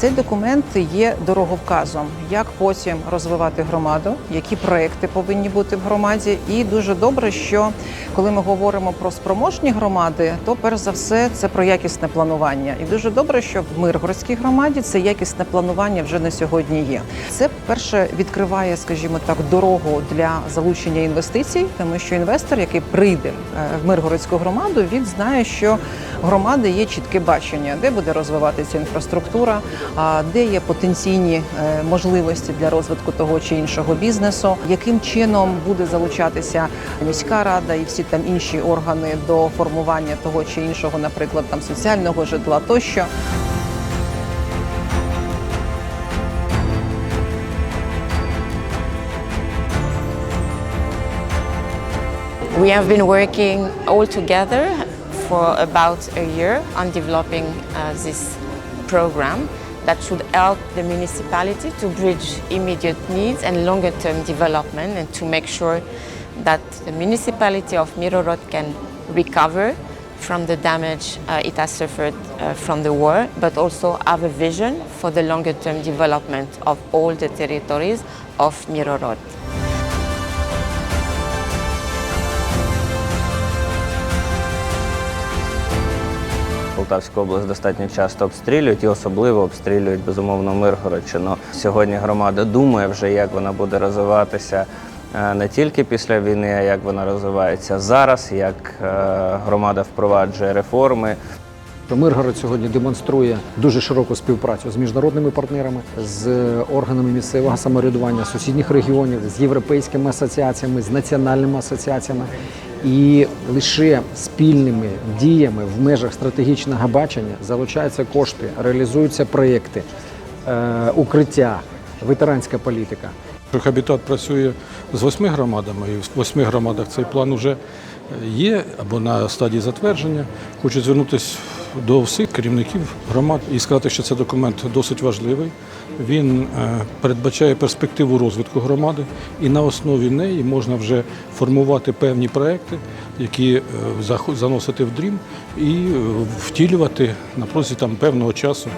Цей документ є дороговказом, як потім розвивати громаду, які проекти повинні бути в громаді. І дуже добре, що коли ми говоримо про спроможні громади, то перш за все це про якісне планування. І дуже добре, що в Миргородській громаді це якісне планування вже на сьогодні є. Це перше відкриває, скажімо так, дорогу для залучення інвестицій, тому що інвестор, який прийде е, в Миргородську громаду, він знає, що громади є чітке бачення, де буде розвиватися інфраструктура, де є потенційні е, можливості для розвитку того чи іншого бізнесу, яким чином буде залучатися міська рада і всі там інші органи до формування того чи іншого, наприклад, там соціального житла тощо. We have been working all together for about a year on developing uh, this program that should help the municipality to bridge immediate needs and longer term development and to make sure that the municipality of Mirorod can recover from the damage uh, it has suffered uh, from the war, but also have a vision for the longer term development of all the territories of Mirorod. Полтавську область достатньо часто обстрілюють і особливо обстрілюють безумовно Миргородщину. Сьогодні громада думає вже, як вона буде розвиватися е, не тільки після війни, а як вона розвивається зараз, як е, громада впроваджує реформи. Миргород сьогодні демонструє дуже широку співпрацю з міжнародними партнерами, з органами місцевого самоврядування сусідніх регіонів, з європейськими асоціаціями, з національними асоціаціями. І лише спільними діями в межах стратегічного бачення залучаються кошти, реалізуються проєкти, е, укриття, ветеранська політика. Хабітат працює з восьми громадами, і в восьми громадах цей план вже є або на стадії затвердження. Хочу звернутися до всіх керівників громад і сказати, що цей документ досить важливий. Він е, передбачає перспективу розвитку громади, і на основі неї можна вже формувати певні проекти, які е, заносити в дрім і е, втілювати на протязі там певного часу.